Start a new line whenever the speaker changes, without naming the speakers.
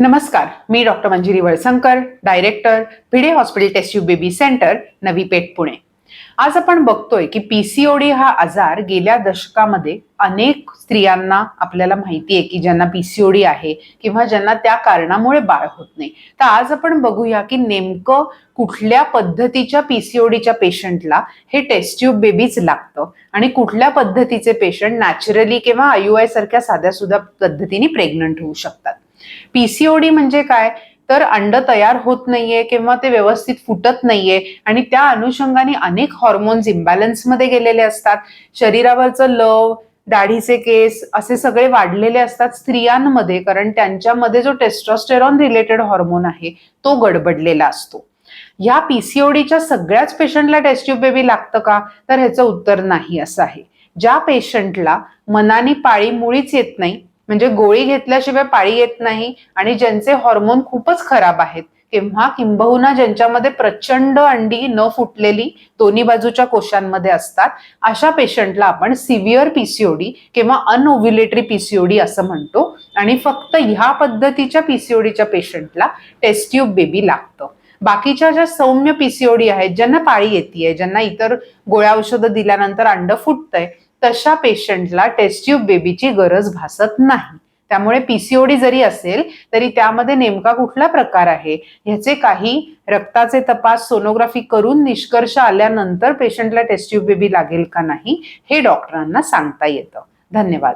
नमस्कार मी doctor Manjiri Valsankar director Bhide hospital test tube baby centre Navi Peth Pune. आज आपण बघतोय की पीसीओडी हा आजार गेल्या दशकामध्ये अनेक स्त्रियांना आपल्याला माहिती आहे की ज्यांना पीसीओडी आहे किंवा ज्यांना त्या कारणामुळे बाळ होत नाही. तर आज आपण बघूया की नेमकं कुठल्या पद्धतीच्या पीसीओडीच्या पेशंटला हे टेस्ट्यूब बेबीज लागतं आणि कुठल्या पद्धतीचे पेशंट नॅचरली किंवा आय सारख्या साध्या सुद्धा पद्धतीने प्रेग्नंट होऊ शकतात. पीसीओडी म्हणजे काय? तर अंड तयार होत नाहीये किंवा ते व्यवस्थित फुटत नाहीये. आणि त्या अनुषंगाने अनेक हॉर्मोन्स इम्बॅलन्समध्ये गेलेले असतात. शरीरावरचं लव दाढीचे केस असे सगळे वाढलेले असतात स्त्रियांमध्ये कारण त्यांच्यामध्ये जो टेस्टोस्टेरॉन रिलेटेड हॉर्मोन आहे तो गडबडलेला असतो. ह्या पीसीओडीच्या सगळ्याच पेशंटला टेस्ट्यूब बेबी लागतं का? तर ह्याचं उत्तर नाही असं आहे. ज्या पेशंटला मनाने पाळी मुळीच येत नाही म्हणजे गोळी घेतल्याशिवाय पाळी येत नाही आणि ज्यांचे हॉर्मोन खूपच खराब आहेत. किंवा किंबहुना ज्यांच्यामध्ये प्रचंड अंडी न फुटलेली दोन्ही बाजूच्या कोशांमध्ये असतात अशा पेशंटला आपण सिव्हिअर पीसीओडी किंवा अनओव्युलेटरी पीसीओडी असं म्हणतो. आणि फक्त ह्या पद्धतीच्या पीसीओडीच्या पेशंटला टेस्ट्यूब बेबी लागतं. बाकीच्या ज्या सौम्य पीसीओडी आहेत ज्यांना पाळी येते ज्यांना इतर गोळ्या औषधं दिल्यानंतर अंड फुटतंय तशा पेशंटला टेस्ट्यूब बेबीची गरज भासत नाही. त्यामुळे पीसीओडी जरी असेल तरी त्यामध्ये नेमका कुठला प्रकार आहे ह्याचे काही रक्ताचे तपास सोनोग्राफी करून निष्कर्ष आल्यानंतर पेशंटला टेस्ट्यूब बेबी लागेल का नाही हे डॉक्टरांना सांगता येतं. धन्यवाद.